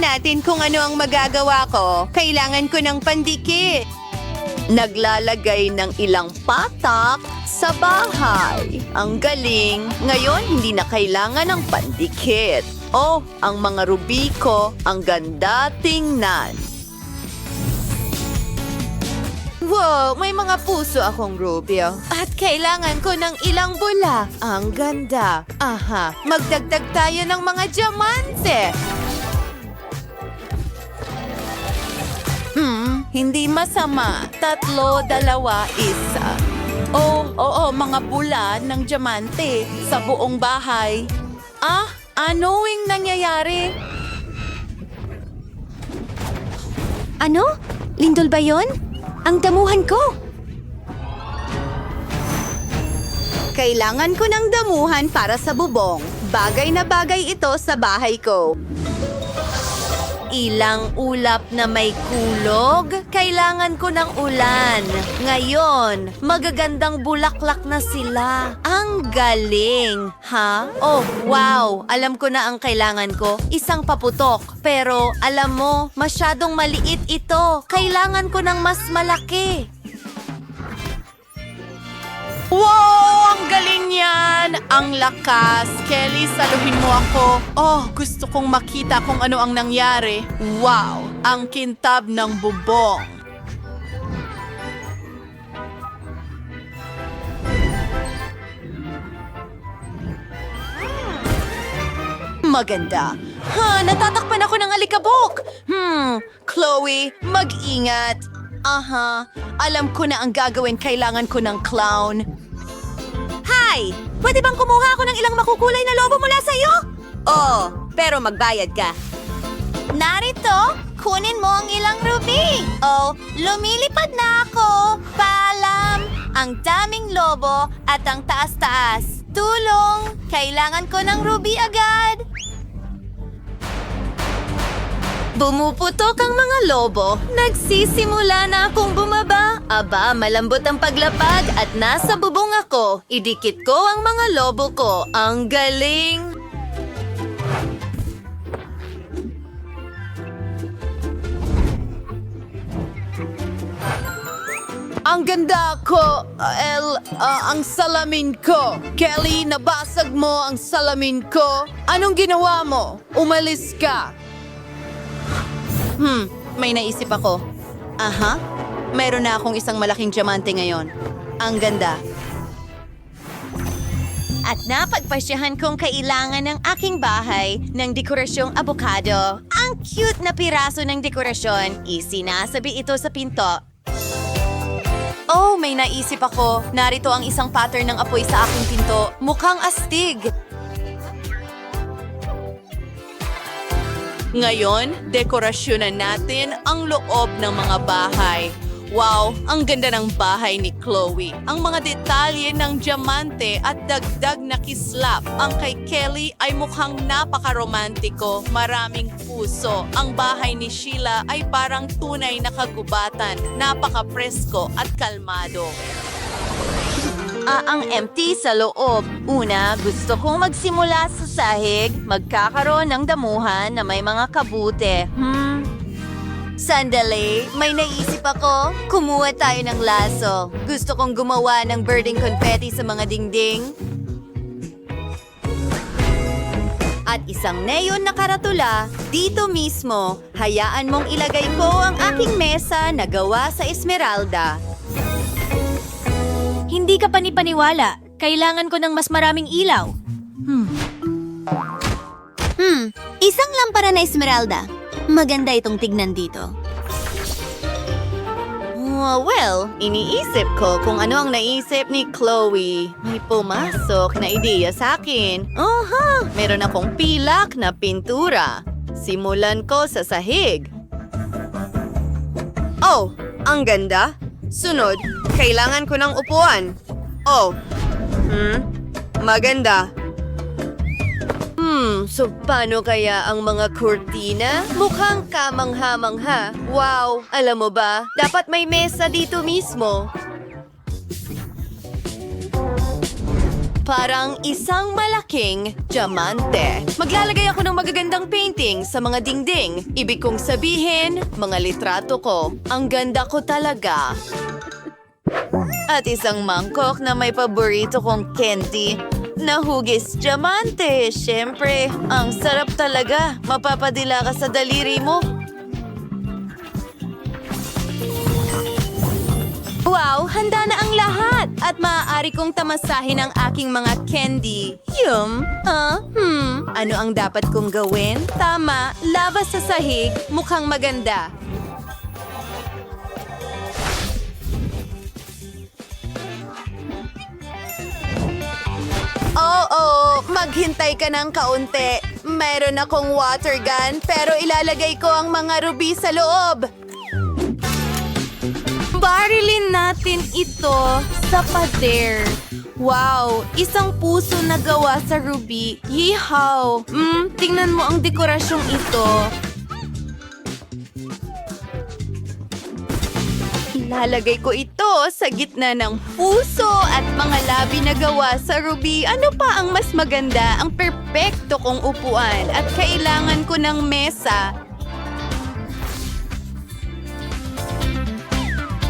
Tingnan natin kung ano ang magagawa ko. Kailangan ko ng pandikit. Naglalagay ng ilang patak sa bahay. Ang galing. Ngayon, hindi na kailangan ng pandikit. Oh, ang mga ruby ko, ang ganda tingnan. Wow, may mga puso akong Rubio. At kailangan ko ng ilang bula. Ang ganda. Aha, magdagdag tayo ng mga diamante. Hindi masama. Tatlo, dalawa, isa. Oh, oo, mga bula ng diamante sa buong bahay. Ah, ano yung nangyayari? Ano? Lindol ba yon? Ang damuhan ko! Kailangan ko ng damuhan para sa bubong. Bagay na bagay ito sa bahay ko. Ilang ulap na may kulog, kailangan ko ng ulan. Ngayon, magagandang bulaklak na sila. Ang galing! Ha? Oh, wow! Alam ko na ang kailangan ko. Isang paputok. Pero, alam mo, masyadong maliit ito. Kailangan ko ng mas malaki. Wow! Ang galing yan! Ang lakas! Kelly, saluhin mo ako. Oh, gusto kong makita kung ano ang nangyari. Wow! Ang kintab ng bubong. Maganda. Ha, natatakpan ako ng alikabok. Hmm, Chloe, mag-ingat. Aha, alam ko na ang gagawin. Kailangan ko ng clown. Hi! Pwede bang kumuha ako ng ilang makukulay na lobo mula sa'yo? Oo, pero magbayad ka. Narito, kunin mo ang ilang ruby. Oh, lumilipad na ako. Paalam, ang daming lobo at ang taas-taas. Tulong, kailangan ko ng ruby agad. Bumuputok ang mga lobo. Nagsisimula na akong bumaba. Aba, malambot ang paglapag at nasa bubong ako. Idikit ko ang mga lobo ko. Ang galing! Ang ganda ko, El, ah, ang salamin ko. Kelly, nabasag mo ang salamin ko. Anong ginawa mo? Umalis ka. Hmm, may naisip ako. Aha, meron na akong isang malaking diamante ngayon. Ang ganda. At napagpasyahan kong kailangan ng aking bahay ng dekorasyong abokado. Ang cute na piraso ng dekorasyon. Isinasabi ito sa pinto. Oh, may naisip ako. Narito ang isang pattern ng apoy sa aking pinto. Mukhang astig. Ngayon, dekorasyonan natin ang loob ng mga bahay. Wow, ang ganda ng bahay ni Chloe. Ang mga detalye ng diamante at dagdag na kislap. Ang kay Kelly ay mukhang napakaromantiko, maraming puso. Ang bahay ni Sheila ay parang tunay na kagubatan, napaka-presko at kalmado. Ah, ang empty sa loob. Una, gusto kong magsimula sa sahig, magkakaroon ng damuhan na may mga kabute. Hmm? Sandali, may naisip ako. Kumuha tayo ng laso. Gusto kong gumawa ng birding confetti sa mga dingding. At isang neon na karatula, dito mismo, hayaan mong ilagay ko ang aking mesa na gawa sa Esmeralda. Hindi ka panipaniwala. Kailangan ko ng mas maraming ilaw. Hmm, isang lampara na Esmeralda. Maganda itong tignan dito. Well, iniisip ko kung ano ang naisip ni Chloe. May pumasok na ideya sa akin. Aha, meron akong pilak na pintura. Simulan ko sa sahig. Oh, ang ganda. Sunod, kailangan ko ng upuan. Oh, hmm, maganda. Hmm, so paano kaya ang mga kurtina? Mukhang kamangha-mangha. Wow, alam mo ba, dapat may mesa dito mismo. parang isang malaking diamante. Maglalagay ako ng magagandang painting sa mga dingding. Ibig kong sabihin, mga litrato ko. Ang ganda ko talaga. At isang mangkok na may paborito kong candy. Nahugis diamante, syempre. Ang sarap talaga. Mapapadila ka sa daliri mo. Wow, handa na ang lahat! At maaari kong tamasahin ang aking mga candy. Yum! Ah, hmm. Ano ang dapat kong gawin? Tama, laba sa sahig, mukhang maganda. Maghintay ka ng kaunti. Mayroon akong water gun, pero ilalagay ko ang mga ruby sa loob. Barilin natin ito sa pader. Wow, isang puso na gawa sa ruby. Yeehaw! Mm, tingnan mo ang dekorasyong ito. Ilalagay ko ito sa gitna ng puso at mga labi na gawa sa ruby. Ano pa ang mas maganda? Ang perpekto kong upuan at kailangan ko ng mesa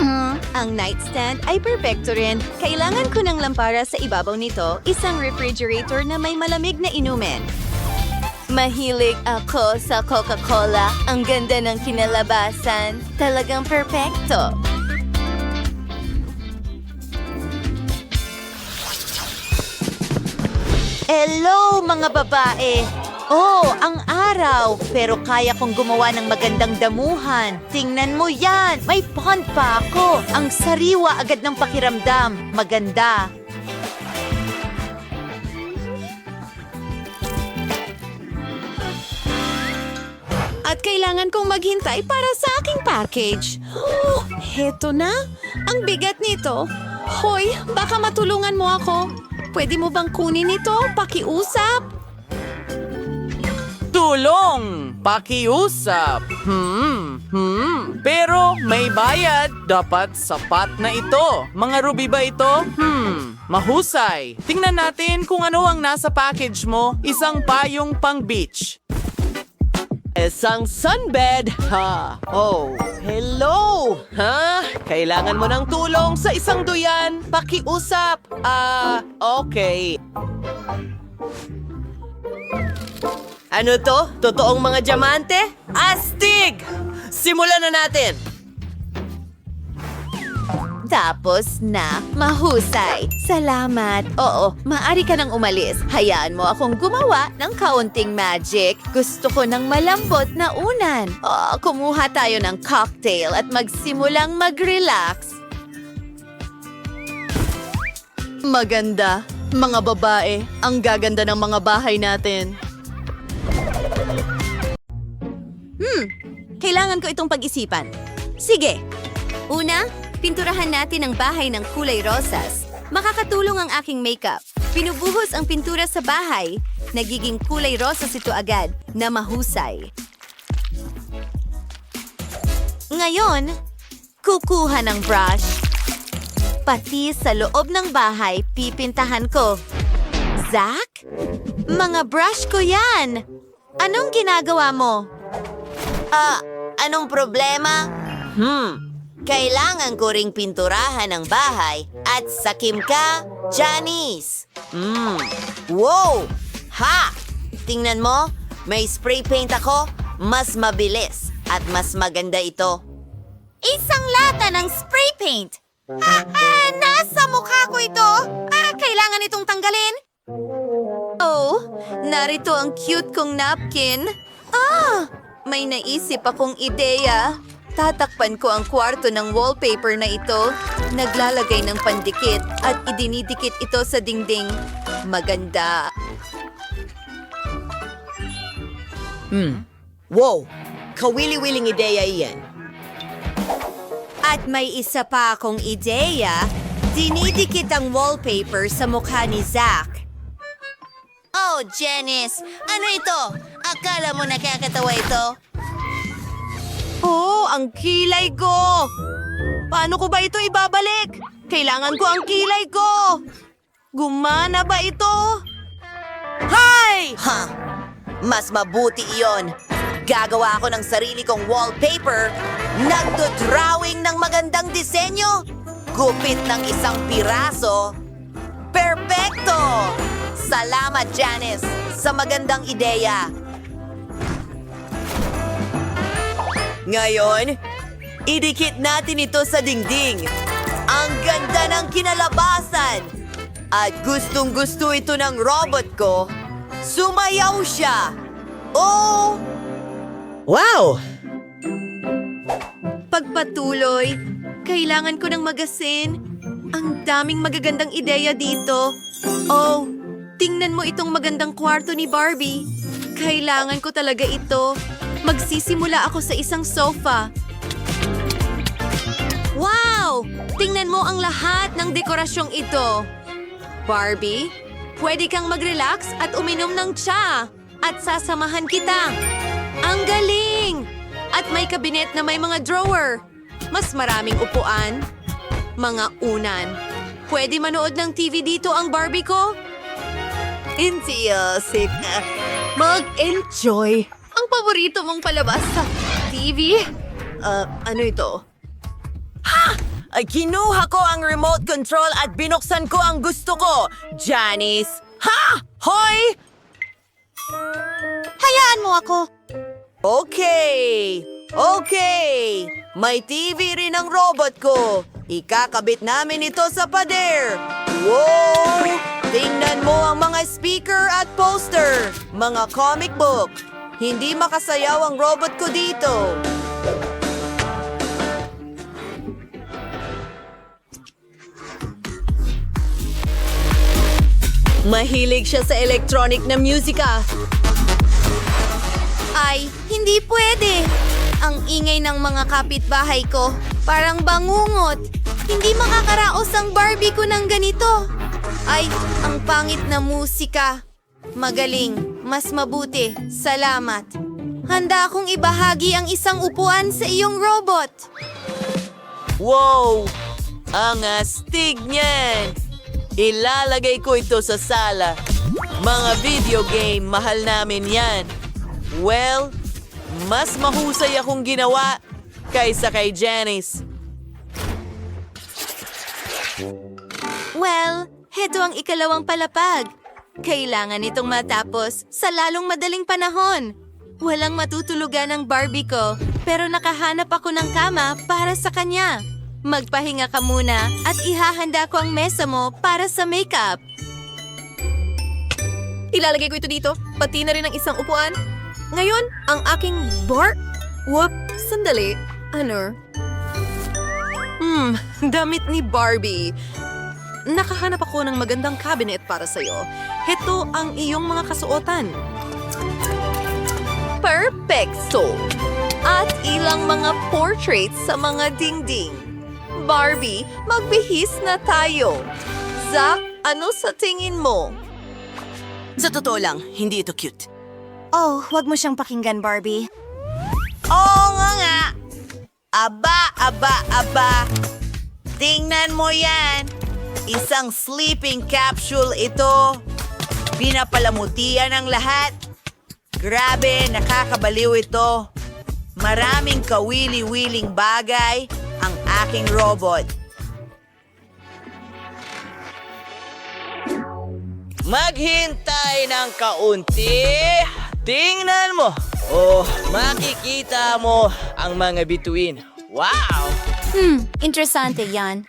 Mm, ang nightstand ay perfecto rin. Kailangan ko ng lampara sa ibabaw nito, isang refrigerator na may malamig na inumin. Mahilig ako sa Coca-Cola. Ang ganda ng kinalabasan. Talagang perfecto. Hello, mga babae! Oh, ang araw! Pero kaya kong gumawa ng magandang damuhan. Tingnan mo yan! May pond pa ako! Ang sariwa agad ng pakiramdam. Maganda. At kailangan kong maghintay para sa aking package. Oh, heto na. Ang bigat nito. Hoy, baka matulungan mo ako. Pwede mo bang kunin ito? Pakiusap? Tulong! Pakiusap! Hmm, hmm. Pero may bayad. Dapat sapat na ito. Mga ruby ba ito? Hmm, mahusay. Tingnan natin kung ano ang nasa package mo. Isang payong pang beach. Isang sunbed, ha? Oh, hello! Ha? Kailangan mo ng tulong sa isang duyan? Pakiusap! Ah, okay. Ano to? Totoong mga diamante? Astig! Simulan na natin! Tapos na, mahusay. Salamat. Oo, maaari ka nang umalis. Hayaan mo akong gumawa ng kaunting magic. Gusto ko ng malambot na unan. Oh, kumuha tayo ng cocktail at magsimulang mag-relax. Maganda. Mga babae, ang gaganda ng mga bahay natin. Hmm, kailangan ko itong pag-isipan. Sige, Una, pinturahan natin ang bahay ng kulay rosas. Makakatulong ang aking makeup. Pinubuhos ang pintura sa bahay. Nagiging kulay rosas ito agad na mahusay. Ngayon, kukuha ng brush. Pati sa loob ng bahay, pipintahan ko. Zack? Mga brush ko yan! Anong ginagawa mo? Ah, anong problema? Hmm, Kailangan ko ring pinturahan ang bahay at sakim ka, Janice. hmm. Wow! Ha! Tingnan mo, may spray paint ako. Mas mabilis at mas maganda ito. Isang lata ng spray paint! Ah, ah, nasa mukha ko ito! Ah, kailangan itong tanggalin? Oh, narito ang cute kong napkin. Ah, may naisip akong ideya. Tatakpan ko ang kwarto ng wallpaper na ito, naglalagay ng pandikit at idinidikit ito sa dingding. Maganda. Wow! Kawili-wiling ideya iyan. At may isa pa akong ideya, dinidikit ang wallpaper sa mukha ni Zack. Oh, Janice! Ano ito? Akala mo nakakatawa ito? Ang kilay ko! Paano ko ba ito ibabalik? Kailangan ko ang kilay ko! Gumana ba ito? Hay! Ha! Mas mabuti iyon. Gagawa ako ng sarili kong wallpaper. Nagdo-drawing ng magandang disenyo. Gupit ng isang piraso. Perfecto! Salamat, Janice, sa magandang ideya. Ngayon, idikit natin ito sa dingding. Ang ganda ng kinalabasan! At gustong gusto ito ng robot ko. Sumayaw siya! Oh! Wow! Pagpatuloy, kailangan ko ng magasin. Ang daming magagandang ideya dito. Oh, tingnan mo itong magandang kwarto ni Barbie. Kailangan ko talaga ito. Magsisimula ako sa isang sofa. Wow! Tingnan mo ang lahat ng dekorasyong ito. Barbie, pwede kang mag-relax at uminom ng tsa. At sasamahan kita. Ang galing! At may kabinet na may mga drawer. Mas maraming upuan. Mga unan. Pwede manood ng TV dito ang Barbie ko? Hindi, Yosik. Mag-enjoy. Paborito mong palabas sa TV? Uh, ano ito? Ay kinuha ko ang remote control at binuksan ko ang gusto ko. Janice! Ha! Hoy! Hayaan mo ako. Okay! Okay! May TV rin ang robot ko. Ikakabit namin ito sa pader. Wow! Tingnan mo ang mga speaker at poster. Mga comic book. Hindi makasayaw ang robot ko dito. Mahilig siya sa electronic na musika. Ay, hindi pwede. Ang ingay ng mga kapitbahay ko. Parang bangungot. Hindi makakaraos ang Barbie ko ng ganito. Ay, ang pangit na musika. Magaling. Mas mabuti. Salamat. Handa akong ibahagi ang isang upuan sa iyong robot. Wow! Ang astig niyan! Ilalagay ko ito sa sala. Mga video game, mahal namin yan. Well, mas mahusay akong ginawa kaysa kay Janice. Well, heto ang ikalawang palapag. Kailangan itong matapos sa lalong madaling panahon. Walang matutulugan ang Barbie ko, pero nakahanap ako ng kama para sa kanya. Magpahinga ka muna at ihahanda ko ang mesa mo para sa makeup. Ilalagay ko ito dito, pati na rin ang isang upuan. Ngayon, ang aking bar... Whoop, sandali. Ano? Hmm, damit ni Barbie. Nakahanap ako ng magandang cabinet para sa'yo. Heto ang iyong mga kasuotan. Perfecto! At ilang mga portraits sa mga dingding. Barbie, magbihis na tayo. Zack, ano sa tingin mo? Sa totoo lang, hindi ito cute. Oh, wag mo siyang pakinggan, Barbie. Oo nga nga! Aba, aba, aba! Tingnan mo yan! Isang sleeping capsule ito. Pinapalamutian ang lahat. Grabe, nakakabaliw ito. Maraming kawili-wiling bagay ang aking robot. Maghintay ng kaunti. Tingnan mo. Oh, makikita mo ang mga bituin. Wow! Hmm, interesante yan.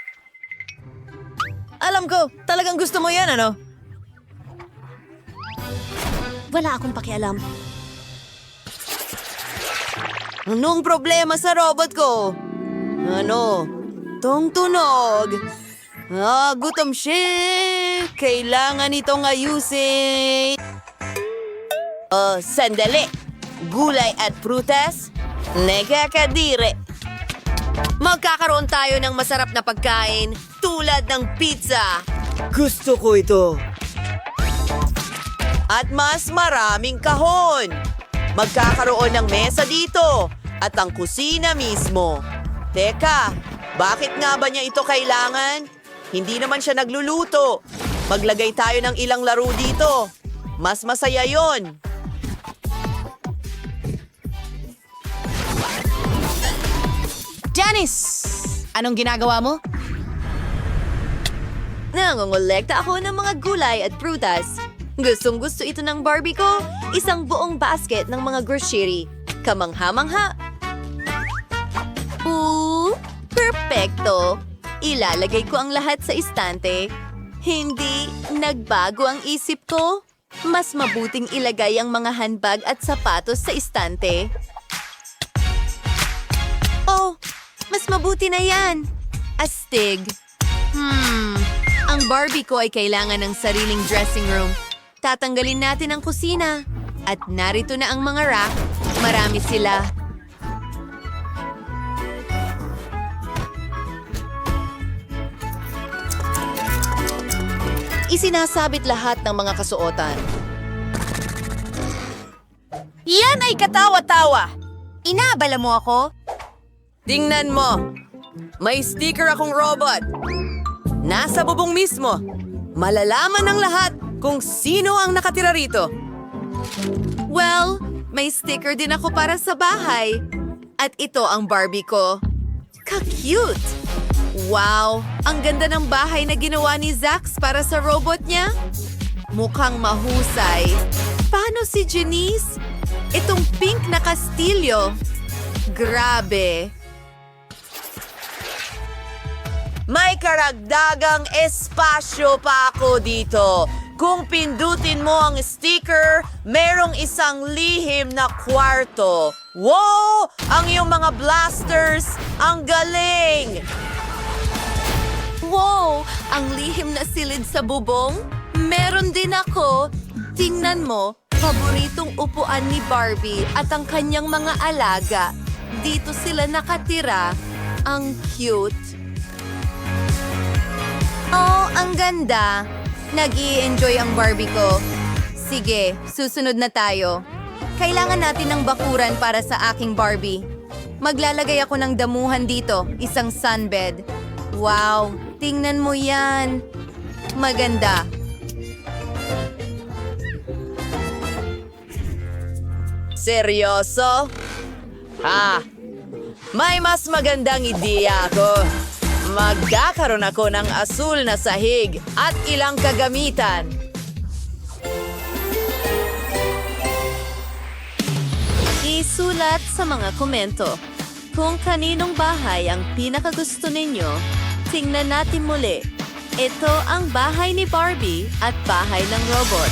Alam ko, talagang gusto mo yan, ano? Wala akong pakialam. Anong problema sa robot ko? Ano? Tong tunog. Ah, gutom siya. Kailangan itong ayusin. Oh, sandali. Gulay at prutas? Nagkakadire. Magkakaroon tayo ng masarap na pagkain tulad ng pizza. Gusto ko ito. At mas maraming kahon. Magkakaroon ng mesa dito at ang kusina mismo. Teka, bakit nga ba niya ito kailangan? Hindi naman siya nagluluto. Maglagay tayo ng ilang laro dito. Mas masaya yon. Janice! Anong ginagawa mo? Nangongolekta ako ng mga gulay at prutas. Gustong gusto ito ng Barbie ko. Isang buong basket ng mga grocery. Kamangha-mangha. Ooh, perfecto. Ilalagay ko ang lahat sa istante. Hindi nagbago ang isip ko. Mas mabuting ilagay ang mga handbag at sapatos sa istante. Oh, mas mabuti na yan. Astig. Hmm, ang Barbie ko ay kailangan ng sariling dressing room. Tatanggalin natin ang kusina. At narito na ang mga rack. Marami sila. Isinasabit lahat ng mga kasuotan. Yan ay katawa-tawa. Inabala mo ako? Tingnan mo. May sticker akong robot. Nasa bubong mismo. Malalaman ng lahat kung sino ang nakatira rito. Well, may sticker din ako para sa bahay. At ito ang Barbie ko. Ka-cute! Wow! Ang ganda ng bahay na ginawa ni Zax para sa robot niya. Mukhang mahusay. Paano si Janice? Itong pink na kastilyo. Grabe! May karagdagang espasyo pa ako dito. Kung pindutin mo ang sticker, merong isang lihim na kwarto. Wow! Ang iyong mga blasters, ang galing! Wow! Ang lihim na silid sa bubong? Meron din ako. Tingnan mo, paboritong upuan ni Barbie at ang kanyang mga alaga. Dito sila nakatira. Ang cute. Oh, ang ganda. nag enjoy ang Barbie ko. Sige, susunod na tayo. Kailangan natin ng bakuran para sa aking Barbie. Maglalagay ako ng damuhan dito, isang sunbed. Wow, tingnan mo yan. Maganda. Seryoso? Ha? May mas magandang ideya ako. Magkakaroon ako ng asul na sahig at ilang kagamitan. Isulat sa mga komento kung kaninong bahay ang pinakagusto ninyo. Tingnan natin muli. Ito ang bahay ni Barbie at bahay ng robot.